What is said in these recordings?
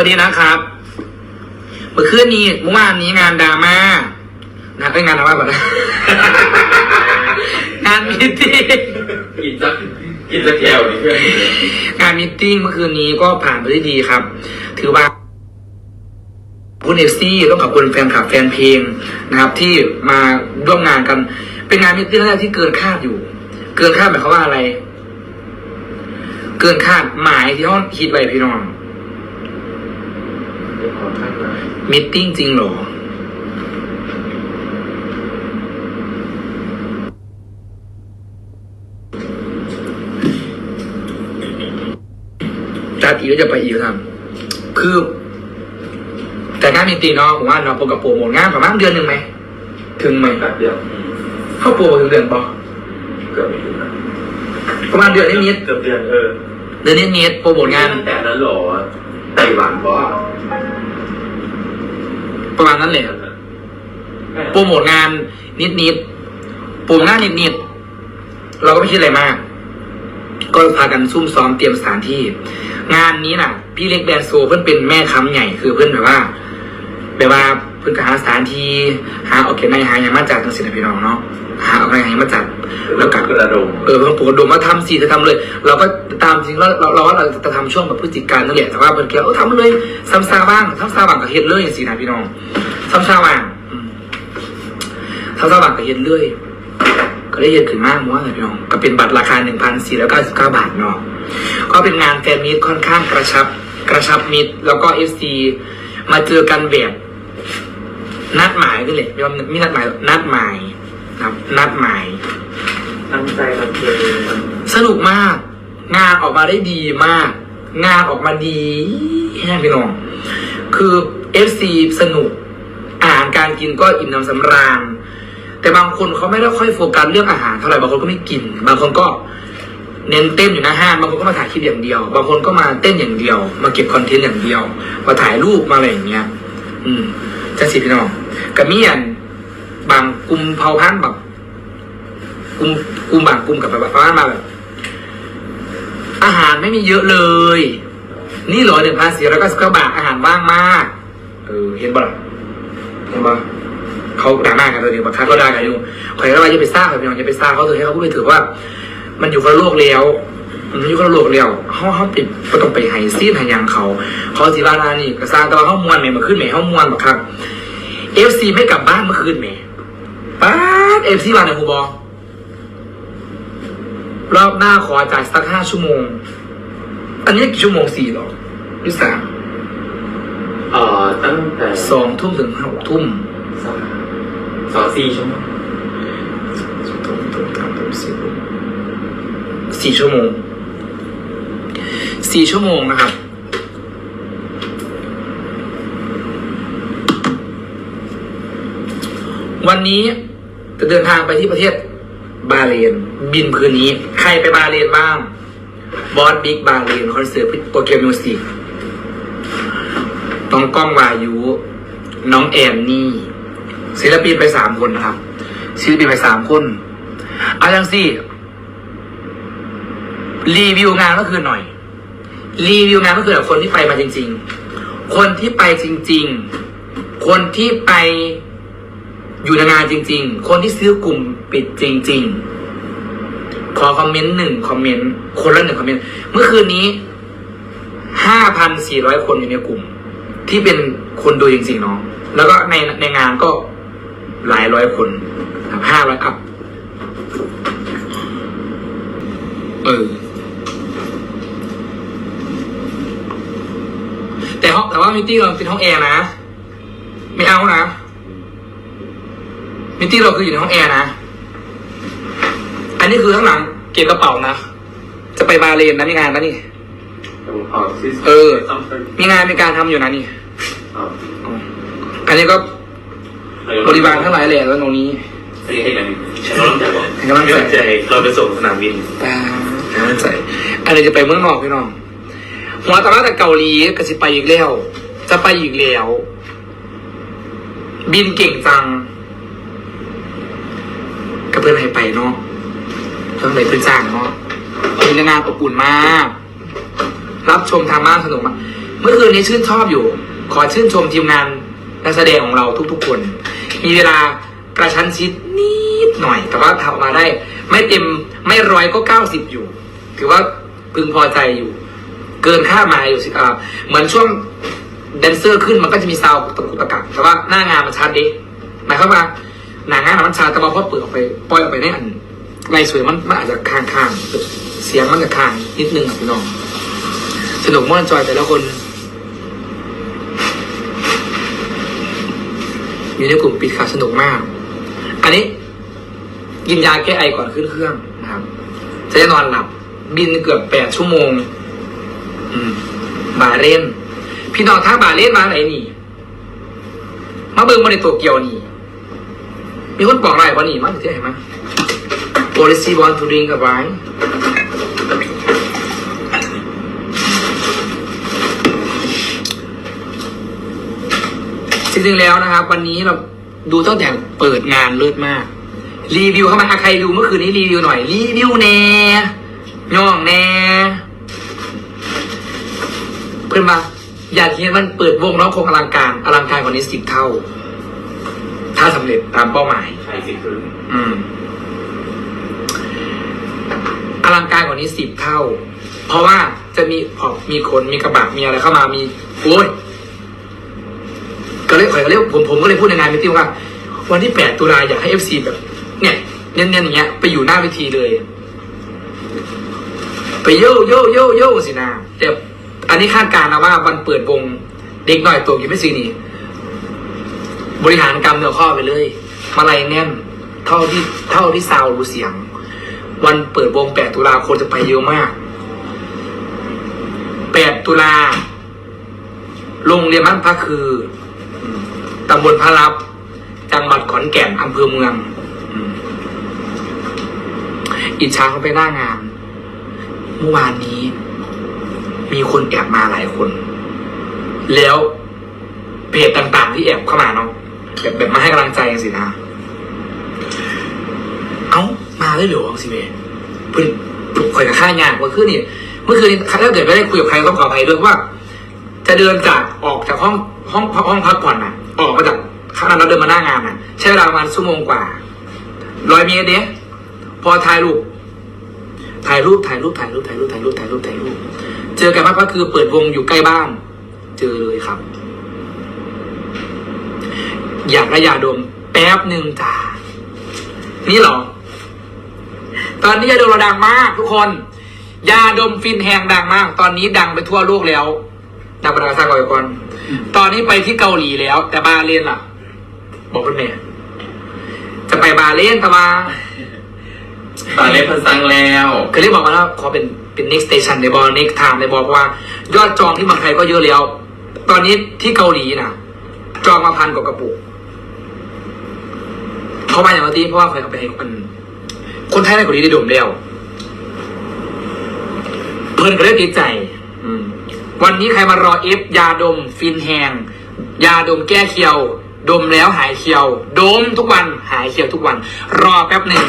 วัสดีนะครับ เมื่อคืนนี้เมื่อวานนี้งานดราม่านะเป็นงานดราม่าก่อนนะงานมิทติ้งกินสักกินสักแก้วนี่เพื่อนงานมิทติ้งเมื่อคืนนี้ก็ผ่านไปได้ดีครับ ถือว่าคุณเอฟซีต้องขอบคุณแฟนคลับแฟนเพลงนะครับ ที่มาร่วมงานกัน เป็นงานมิทติ้งแรกที่เกินคาดอยู่ เกินคาดหมายความว่าอะไร เกินคาดหมายที่เขาคิดไว้พี่น้อง ขอท่านหน่อย มิทติ้งจริงเหรอ จัดอีกก็จะไปอีกครับ คือ แต่งานมิตติ้งเนาะผมว่าเนาะโปรกับโปรโมทงานประมาณเดือนหนึ่งไหม ถึงไหม แป๊บเดียวเข้าโปรถึงเดือนปะเกือบไม่ถึงนะประมาณเดือนนิดเกือบเดือนเออ ๆเดือนนิดๆโปรโมทงาน ตั้งแต่นั้นเหรอไต้หวันบอก ประมาณนั้นแหละโปรโมทงานนิดๆโปรโมทงานนิดๆเราก็ไม่คิดอะไรมาก ก็พากันซุ่มซ้อมเตรียมสถานที่ งานนี้น่ะ พี่เล็กแดนโซเพื่อนเป็นแม่ค้ำใหญ่คือเพื่อนแบบว่าแบบว่าเพื่อนก็หาสถานที่หาโอเคในหาอย่างมาจัดทั้งสิ้นนะพี่น้องเนาะ หาเอาในหาอย่างมาจัดแล้วก็กระดมเออเพิ่งปลูกกระดมว่าทำสิจะทำเลย เราก็ตามจริงแล้วเราเราว่าเราจะทำช่วงแบบพฤศจิกายนนั่นแหละแต่ว่าเพื่อนแกเออทำเลยซ้ำซาบ้างซ้ำซาบ้างกับเฮ็ดเลยอย่างสินะพี่น้องซ้ำซาบ้างอืมซ้ำซาบ้างกับเฮ็ดเลยก็ได้เห็นถึงมากมั้งพี่น้องก็เป็นบัตรราคา1,499บาทเนาะก็เป็นงานแฟนมีตค่อนข้างกระชับกระชับมิตรแล้วก็เอฟซีมาเจอกันแบบนัดหมายนี่แหละไม่ว่าไม่นัดหมายนัดหมายนะ ครับนัดหมายตั้งใจทำเพลงสนุกมาก งานออกมาได้ดีมาก งานออกมาดีแฮ่พี่น้อง คือเอฟซีสนุกอาหารการกินก็อิ่มน้ำสำราญแต่บางคนเขาไม่ได้ค่อยโฟกัสเรื่องอาหารเท่าไหร่บางคนก็ไม่กิน บางคนก็เน้นเต้นอยู่หน้าห้างบางคนก็มาถ่ายคลิปอย่างเดียว บางคนก็มาเต้นอย่างเดียว มาเก็บคอนเทนต์อย่างเดียว มาถ่ายรูปมาอะไรอย่างเงี้ย อืมจะสิพี่น้องกับมีอัน บางกลุ่มเผ่าพันธุ์แบบกลุ่มกลุ่มบางกลุ่มกับแบบประมาณมาแบบอาหารไม่มีเยอะเลย นี่เหรอหนึ่งพันสี่ร้อยเก้าสิบเก้าบาทอาหารว่างมาก เออ เห็นบ่ล่ะเห็นบ่เขาด่าหน้ากันตัวเดี๋ยวบางครั้งเขาด่ากันอยู่ข่อยก็ว่าอย่าไปซ่าข่อยพี่น้อย่าไปซ่าเขาเถอะให้เขาพูดไปถือว่า มันอยู่คนละโลกแล้วมันอยู่คนละโลกแล้วเขาเขาติดก็ต้องไปไฮซีนไฮยังเขา เขาสิบ้านานี่ก็สร้างแต่ว่าเขามวนไหมเมื่อคืนไหม่เขามวนบักครับเอฟซีไม่กลับบ้านเมื่อคืนไหม่ ป้าเอฟซีมาในฮูบอรอบหน้าขอจ่ายสักห้าชั่วโมง อันนี้กี่ชั่วโมงสี่หรอหรือสามเอ่อตั้งแต่สองทุ่มถึงหกทุ่มสองสองสี่ชั่วโมงทุ่มทุ่มสามทุ่มสี่ทุ่มสี่ชั่วโมงสี่ชั่วโมงนะครับ วันนี้ จะเดินทางไปที่ประเทศบาเลน บินคืนนี้ ใครไปบาเลนบ้าง บอสบิ๊กบาเลนคอนเสิร์ตโปรแกมมิวสิกน้องก้องวายุ น้องแอนนี่ ศิลปินไปสามคนนะครับ ศิลปินไปสามคนเอาจังสิรีวิวงานก็คือหน่อย รีวิวงานก็คือแบบคนที่ไปมาจริง ๆ คนที่ไปจริง ๆ คนที่ไป อยู่ในงานจริง ๆ คนที่ซื้อกลุ่มปิดจริง ๆ ขอคอมเมนต์หนึ่งคอมเมนต์คนละหนึ่งคอมเมนต์เมื่อคืนนี้ห้าพันสี่ร้อยคนอยู่ในกลุ่ม ที่เป็นคนดูจริงๆเนาะแล้วก็ในในงานก็หลายร้อยคนห้าร้อยอัพเออแต่ห้องแต่ว่ามิตี้เราเป็นห้องแอร์นะ ไม่เอานะ มิตี้เราคืออยู่ในห้องแอร์นะ อันนี้คือข้างหลังเก็บกระเป๋านะ จะไปบาเลนนะมีงานนะนี่ เอ่อซิสเออซัมเปอร์มีงานมีการทำอยู่นะนี่อ่าอ๋ออันนี้ก็บริบาลทั้งหลายแหล่แล้วตรงนี้อันนี้ให้กันฉันร้องใจบอกให้กำลังใจใจเราไปส่งสนามบินตาน่าใจ อันนี้จะไปเมืองนอกพี่น้องหัวตะมาแต่เกาหลีก็จะไปอีกแล้ว จะไปอีกแล้ว บินเก่งจัง กับเพื่อนให้ไปเนาะเพื่อนไปเพื่อนจ้างเนาะเป็นงานอบอุ่นมาก รับชมทางบ้านสนุกมากเมื่อคืนนี้ชื่นชอบอยู่ ขอชื่นชมทีมงานนักแสดงของเราทุกๆคน มีเวลากระชั้นชิดนิดหน่อย แต่ว่าทำออกมาได้ ไม่เต็มไม่ร้อยก็เก้าสิบอยู่ ถือว่าพึงพอใจอยู่ เกินค่ามาอยู่สิเหมือนช่วงแดนเซอร์ขึ้นมันก็จะมีซาวด์ตะกุกตะกักแต่ว่าหน้างานมันชัดดิหมายความว่า หนังงานมันชัดแต่ว่าพอเปิดออกไปปล่อยออกไปในอันไรสวยมันมันอาจจะค้างค้างเสียงมันจะค้างนิดนึงอะพี่น้องสนุกม่วนจอยแต่ละคนอยู่ในกลุ่มปิดค่ะสนุกมาก อันนี้กินยาแก้ไอก่อนขึ้นเครื่องนะครับ จะได้นอนหลับ บินเกือบแปดชั่วโมง อืม บาเรนพี่น้องถ้าบาเรนมาไหนนี่ มาเบิ่งมาในตัวเกียวนี่ มีคนบอกอะไรวะนี่มาที่ไหนมา policy want to drink a wine จริงๆแล้วนะครับ วันนี้เราดูตั้งแต่เปิดงานเลิศมาก รีวิวเข้ามาใครดูเมื่อคืนนี้รีวิวหน่อย รีวิวแน่ย่องแน่เพื่อนมาอยากเห็นมันเปิดวงร้องคงอลังการ อลังการกว่านี้สิบเท่า ถ้าสำเร็จตามเป้าหมาย ใช่สิคืออืมอลังการกว่านี้สิบเท่า เพราะว่าจะมีพอมีคนมีกระบะมีอะไรเข้ามามีโอ้ยก็เลยขอยก็เลยผมผมก็เลยพูดในงานมิติ้งว่า วันที่แปดตุลาอยากให้เอฟซีแบบ เนี่ยเน้นๆอย่างเงี้ย ไปอยู่หน้าเวทีเลย ไปโยโยโยโยสินะแต่อันนี้คาดการณ์นะว่าวันเปิดวงเด็กหน่อยตัวกี่ไม่ซีนี่ บริหารกรรมเนื้อข้อไปเลย มาลัยแน่น เท่าที่เท่าที่ซาวรู้เสียง วันเปิดวง8ตุลาคนจะไปเยอะมาก8ตุลาโรงเรียนบ้านพักคือตำบลพระรับ จังหวัดขอนแก่นอำเภอเมืองอิจฉาเขาไปหน้างาน เมื่อวานนี้ มีคนแอบมาหลายคน แล้วเพจต่างๆที่แอบเข้ามาเนาะ แบบแบบมาให้กำลังใจกันสินะ เอ้า มาได้เหรอสิเมเพื่อนคอยกับข้างานเมื่อคืนนี่เมื่อคืนนี้ถ้าเกิดไม่ได้คุยกับใครต้องขออภัยด้วยว่า จะเดินจากออกจากห้องห้องห้องพักผ่อนน่ะ ออกมาจากข้างนั้นแล้วเดินมาหน้างานน่ะ ใช้เวลาประมาณชั่วโมงกว่าร้อยเมตรเนี้ยพอถ่ายรูปถ่ายรูปถ่ายรูปถ่ายรูปถ่ายรูปถ่ายรูปถ่ายรูปถ่ายรูป เจอกันมากก็คือเปิดวงอยู่ใกล้บ้าน เจอเลยครับ อยากได้ยาดม แป๊บหนึ่งจ้า นี่เหรอ ตอนนี้ยาดมเราดังมาก ทุกคน ยาดมฟินแหงดังมาก ตอนนี้ดังไปทั่วโลกแล้วดังประกาศซากอยก่อนตอนนี้ไปที่เกาหลีแล้ว แต่บาเลนล่ะ บอกเป็นแม่จะไปบาเลนแต่ว่าตอนเล่นพันซังแล้วเคยเรียกบอกมาแล้วขอเป็นเป็น next station ในบอล next time ในบอลเพราะว่า ยอดจองที่เมืองไทยก็เยอะแล้ว ตอนนี้ที่เกาหลีนะจองมาพันกว่ากระปุก เขามาอย่างที่เพราะว่าเคยเอาไปให้คนคนไทยในเกาหลีได้ดมแล้วเพื่อนก็เลยติดใจ อืม วันนี้ใครมารอเอฟยาดม ฟินแหงยาดมแก้เคียว ดมแล้วหายเคียว ดมทุกวันหายเคียวทุกวัน รอแป๊บหนึ่ง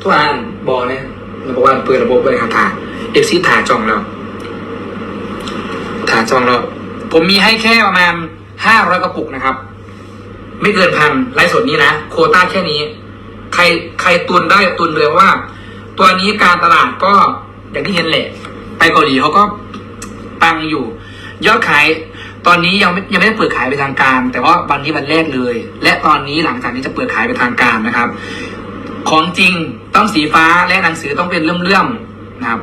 ทุกอันบอกเลยเราบอกว่าเปิดระบบเลยครับถ่าเอฟซีถ่าจองแล้วถ่าจองแล้ว ผมมีให้แค่ประมาณห้าร้อยกระปุกนะครับ ไม่เกินพันไลฟ์สดนี้นะโควต้าแค่นี้ ใครใครตุนได้ตุนเลยเพราะว่า ตัวนี้การตลาดก็อย่างที่เห็นแหละไปเกาหลีเขาก็ปังอยู่ ยอดขายตอนนี้ยังไม่ยังไม่ได้เปิดขายเป็นทางการ แต่ว่าวันนี้วันแรกเลย และตอนนี้หลังจากนี้จะเปิดขายเป็นทางการนะครับ ของจริงต้องสีฟ้าและหนังสือต้องเป็นเลื่อมๆนะครับ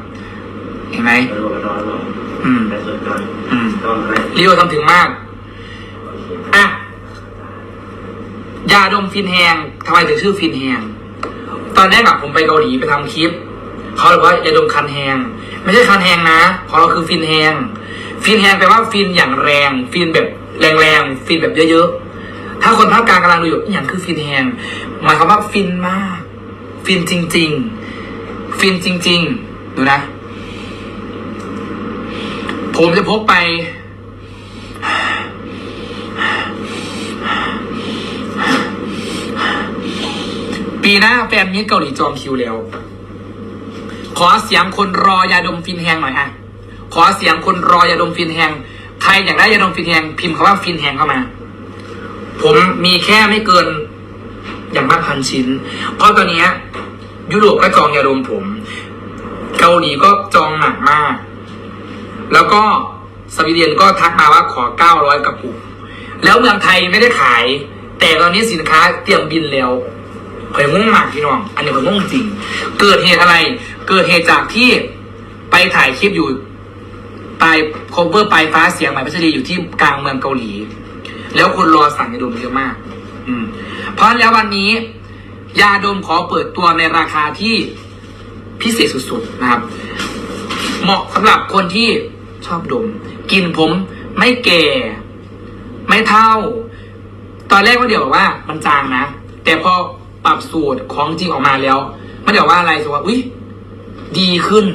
เห็นไหมไม่รู้กันนอนหรออืมแต่ส่วนใหญ่อืมต้องอะไรรีโอทำถึงมาก อะ ยาดมฟินแฮงทำไมถึงชื่อฟินแฮงตอนแรกอะผมไปเกาหลีไปทำคลิปเขาเลยบอกว่ายาดมคันแฮงไม่ใช่คันแฮงนะของเราคือฟินแฮงฟินแฮงแปลว่าฟินอย่างแรง ฟินแบบแรงๆฟินแบบเยอะๆ ถ้าคนภาคกลางกำลังดูอยู่อย่างคือฟินแฮงหมายความว่าฟินมาก ฟินจริง ๆ ฟินจริง ๆ ดูนะ ผมจะพกไป ปีหน้าแฟนมิตรเกาหลีจองคิวแล้ว ขอเสียงคนรอยาดมฟินแฮงหน่อยอะขอเสียงคนรอยาดมฟินแฮงใครอยากได้ยาดมฟินแฮงพิมพ์คำว่าฟินแฮงเข้ามา ผมมีแค่ไม่เกินอย่างมากพันชิ้น เพราะตอนนี้ยยุโรปก็จองยาดมผม เกาหลีก็จองหนักมาก แล้วก็สวีเดนก็ทักมาว่าขอ 900กระปุก แล้วเมืองไทยไม่ได้ขาย แต่ตอนนี้สินค้าเตรียมบินแล้ว ข่อยงงมากพี่น้อง อันนี้ข่อยงงจริง เกิดเหตุอะไร เกิดเหตุจากที่ไปถ่ายคลิปอยู่ปลายโคเวอร์ปลายฟ้าเสียงใหม่พัชรีอยู่ที่กลางเมืองเกาหลี แล้วคนรอสั่งยาดมเยอะมาก อืม เพราะฉะนั้นแล้ววันนี้ ยาดมขอเปิดตัวในราคาที่พิเศษสุดๆนะครับ เหมาะสำหรับคนที่ชอบดม กินผมไม่แก่ ไม่เท่า ตอนแรกว่าเดี๋ยวบอกว่ามันจางนะ แต่พอ ปรับสูตรของจริงออกมาแล้วมันเดี๋ยวว่าอะไรสว่าอุ้ยดีขึ้น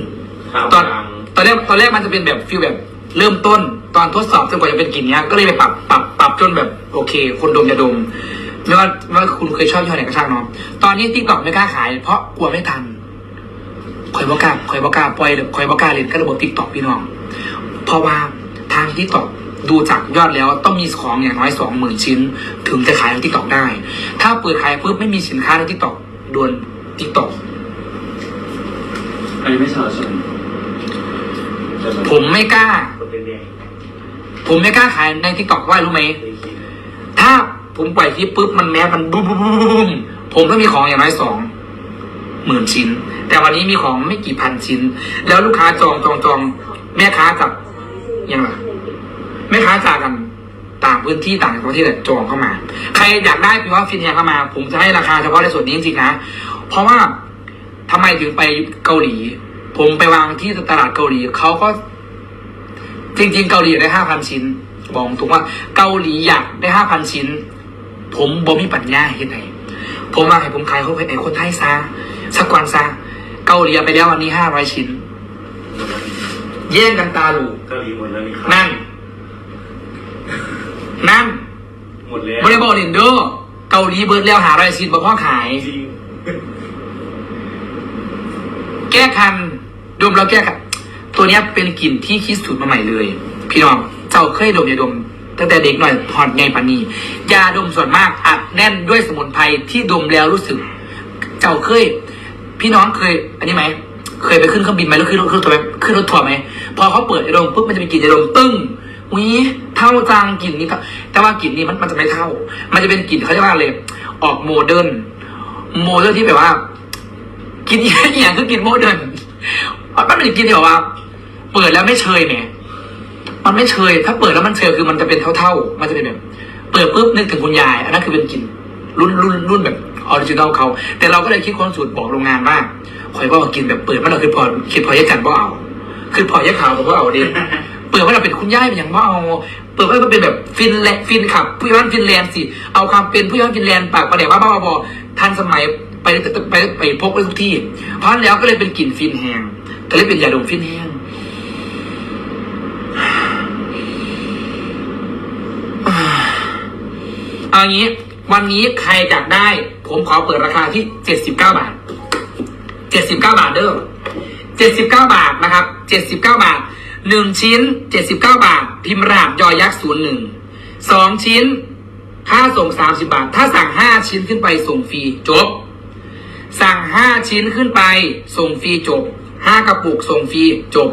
ครับตอนดังตอนแรกตอนแรกมันจะเป็นแบบฟีลแบบเริ่มต้นตอนทดสอบจนกว่าจะเป็นกลิ่นเนี้ยก็เลยไปปรับปรับปรับจนแบบโอเค คนดมจะดมไม่ว่าว่าคุณเคยชอบยี่ห้อไหนก็ช่างเนาะตอนนี้ติ๊กต็อกไม่กล้าขาย เพราะกลัวไม่ทันคอยบอกล้าคอยบอกล้าปล่อยคอยบอกล้าเล่นก็ระบบติ๊กต็อกพี่น้อง เพราะว่าทางทิกตอก ดูจากยอดแล้วต้องมีของอย่างน้อยสองหมื่นชิ้น ถึงจะขายในทิกตอกได้ ถ้าเปิดขายปุ๊บไม่มีสินค้าในทิกตอกโดนทิกตอกอันนี้ไม่ใช่ใช่ไหมแต่นผมไม่กล้าคนเป็นแดงผมไม่กล้าขายในทิกตอกว่ารู้ไหมไม่คิดถ้าผมปล่อยคลิปปุ๊บมันแม้มันบูมบูมบูมบูมผมต้องมีของอย่างน้อยสองหมื่นชิ้น แต่วันนี้มีของไม่กี่พันชิ้น แล้วลูกค้าจองจองจองแม่ค้ากับยังไง แม่ค้าจากกันต่างพื้นที่ต่างประเทศเนี่ยจองเข้ามา ใครอยากได้พี่ว่าฟินแฮงเข้ามา ผมจะให้ราคาเฉพาะในส่วนนี้จริงๆนะ เพราะว่าทำไมถึงไปเกาหลี ผมไปวางที่ตลาดเกาหลีเขาก็ จริง ๆ เกาหลีอยากได้ห้าพันชิ้น บอกตรงว่าเกาหลีอยากได้ห้าพันชิ้น ผมบ่มีปัญญาเห็นไหนผมว่าให้ผมขายเขาไอ้คนไทยซะสักวันซะเกาหลีเอาไปแล้ววันนี้ห้าร้อยชิ้น แย่งกันตาหลูเกาหลีหมดแล้วนี่ครับนั่น นั่นหมดแล้วบริบอลลินโดเกาหลีเบิร์ดแล้วหาร้อยชิ้นบ่พ่อขาย จริงแก้คันดมแล้วแก้คันตัวเนี้ยเป็นกลิ่นที่คิดสูตรมาใหม่เลย พี่น้องเจ้าเคยดมยาดมตั้งแต่เด็กหน่อยหอดไงปานนียาดมส่วนมากอัดแน่นด้วยสมุนไพรที่ดมแล้วรู้สึก เจ้าเคย พี่น้องเคย อันนี้ไหมเคยไปขึ้นเครื่องบินไหมแล้วขึ้นรถขึ้นรถทัวร์ไหมขึ้นรถทัวร์ไหมพอเขาเปิดยาดมปุ๊บมันจะมีกลิ่นยาดมตึ้งวิ เท่าจางกลิ่นนี้เท่าแต่ว่ากลิ่นนี้มันมันจะไม่เท่า มันจะเป็นกลิ่นเขาเรียกว่าอะไรออกโมเดิร์นโมเดิร์นที่แบบว่า กินอย่างคือกินโมเดิร์นมันไม่ได้กินที่แบบว่า เปิดแล้วไม่เชยเนี่ยมันไม่เชย ถ้าเปิดแล้วมันเชยคือมันจะเป็นเท่าๆ มันจะเป็นแบบ เปิดปุ๊บนึกถึงคุณยาย อันนั้นคือเป็นกลิ่นรุ่นรุ่นรุ่นแบบออริจินอลเขา แต่เราก็เลยคิดค้นสูตรบอกโรงงานว่าคอยว่ากินแบบเปิดมันเราคือพอคิดพอแยกกันบ่เอา คือพอแยกขาวกับบ่เอาด็เปิดว่าเราเป็นคุณยายเป็นอย่างบ่เอา เปิดว่ามันเป็นแบบฟินแลนด์ฟินขับผู้ย้อนฟินแลนด์สิ เอาความเป็นผู้ย้อนฟินแลนด์ปากประเดี๋ยวว่าบ้าบอทันสมัยไปไปไปพกไปทุกที่ เพราะฉะนั้นแล้วก็เลยเป็นกลิ่นฟินแห้งก็เลยเป็นยาดมฟินแห้งเอางี้ วันนี้ใครอยากได้ ผมขอเปิดราคาที่เจ็ดสิบเก้าบาทเจ็ดสิบเก้าบาทเด้อเจ็ดสิบเก้าบาทนะครับเจ็ดสิบเก้าบาท หนึ่งชิ้นเจ็ดสิบเก้าบาท พิมพ์รหัสยอยักษ์ศูนย์หนึ่งสองชิ้น ค่าส่งสามสิบาท ถ้าสั่งห้าชิ้นขึ้นไปส่งฟรีจบ สั่งห้าชิ้นขึ้นไป ส่งฟรีจบห้ากระปุกส่งฟรีจบ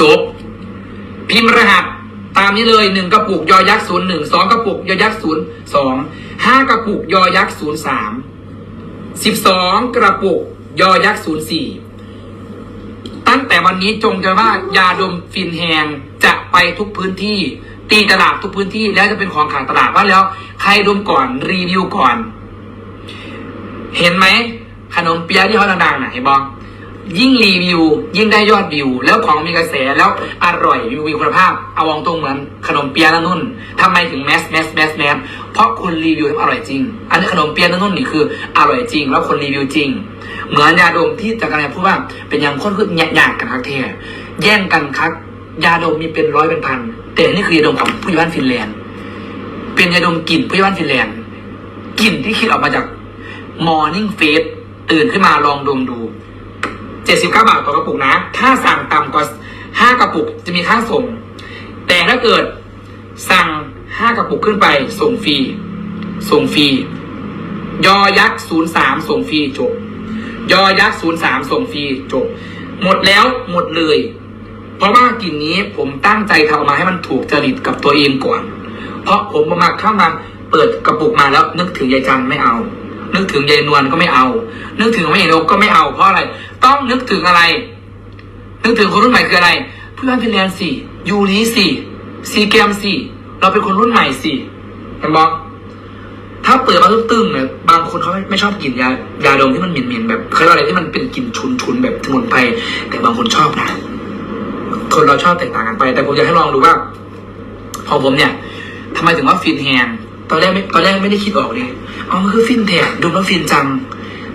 จบ พิมพ์รหัสตามนี้เลยหนึ่งกระปุกยอยักษ์ศูนย์หนึ่งสองกระปุกยอยักษ์ศูนย์สองห้ากระปุกยอยักษ์ศูนย์สามสิบสองกระปุกยอยักษ์ศูนย์สี่ ตั้งแต่วันนี้จงใจว่ายาดมฟินแฮงจะไปทุกพื้นที่ ตีตลาดทุกพื้นที่แล้วจะเป็นของขายตลาดว่าแล้ว ใครดมก่อนรีวิวก่อน เห็นไหมขนมเปี๊ยะที่เขาดังๆน่ะเห็นบองยิ่งรีวิว ยิ่งได้ยอดวิว แล้วของมีกระแสแล้วอร่อยมีวิวคุณภาพเอาวองตรงเหมือนขนมเปี๊ยะนนุ่นทำไมถึงแมสแมสแมสแมสเพราะคนรีวิวทำอร่อยจริง อันนี้ขนมเปี๊ยะนนุ่นนี่คืออร่อยจริง แล้วคนรีวิวจริง เหมือนยาดมที่จากการพูดว่าเป็นอย่างคนคือแย่งกันคักเทแย่งกันคักยาดมมีเป็นร้อยเป็นพันแต่นี่คือยาดมของผู้ใหญ่บ้านฟินแลนด์ เป็นยาดมกลิ่นผู้ใหญ่บ้านฟินแลนด์กลิ่นที่คิดออกมาจาก Morning Face ตื่นขึ้นมาลองดมดู79บาทต่อกระปุกนะ ถ้าสั่งต่ำกว่า5กระปุกจะมีค่าส่ง แต่ถ้าเกิดสั่งห้ากระปุกขึ้นไปส่งฟรีส่งฟรียอยักษ์ศูนย์สามส่งฟรีจบ ยอยักษ์ศูนย์สามส่งฟรีจบ หมดแล้วหมดเลย เพราะว่ากลิ่นนี้ผมตั้งใจทำออกมาให้มันถูกจริตกับตัวเองก่อน เพราะผมมาเข้ามาเปิดกระปุกมาแล้วนึกถึงยายจันไม่เอา นึกถึงยายนวลก็ไม่เอา นึกถึงแม่นกก็ไม่เอาเพราะอะไร ต้องนึกถึงอะไร นึกถึงคนรุ่นใหม่คืออะไร เพื่อนฟินแลนด์สิยูริสิซีเกมสิเราเป็นคนรุ่นใหม่สิเห็นบอก ถ้าเปิดมาตึ้งๆเนี่ยบางคนเขาไม่ไม่ชอบกลิ่นยายาดมที่มันเหม็นๆแบบเขาเรียกอะไรที่มันเป็นกลิ่นชุนๆแบบสมุนไพรแต่บางคนชอบนะคนเราชอบแตกต่างกันไป แต่ผมอยากให้ลองดูว่าขอผมเนี่ยทำไมถึงว่าฟินแฮนตอนแรกไม่ตอนแรกไม่ได้คิดออกเลยอ๋อมันคือฟินแทนดมแล้วฟินจัง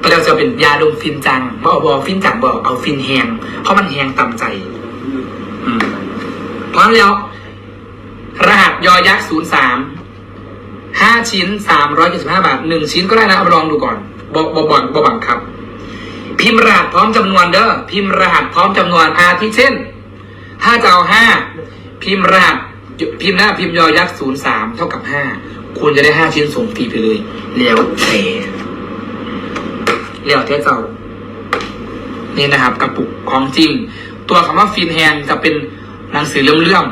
ตอนแรกจะเป็นยาดมฟินจังบอกบอกฟินจังบอกเอาฟินแฮงเพราะมันแฮงตามใจอืมพร้อมแล้ว รหัสยอยักษ์ศูนย์สาม ห้าชิ้นสามร้อยเจ็ดสิบห้าบาทหนึ่งชิ้นก็ได้นะเอาไปลองดูก่อนบอบอบอบบังครับ พิมพ์รหัสพร้อมจำนวนเด้อพิมพ์รหัสพร้อมจำนวนอาทิเช่น ถ้าจะเอาห้าพิมพ์รหัสพิมพ์หน้าพิมพ์ยอยักษ์ศูนย์สามเท่ากับห้าคุณจะได้ห้าชิ้นส่งฟรีไปเลยแล้วแต่แล้วแต่เจ้านี่นะครับกระปุกของจริง ตัวคำว่าฟินแฮนจะเป็นหนังสือเลื่อม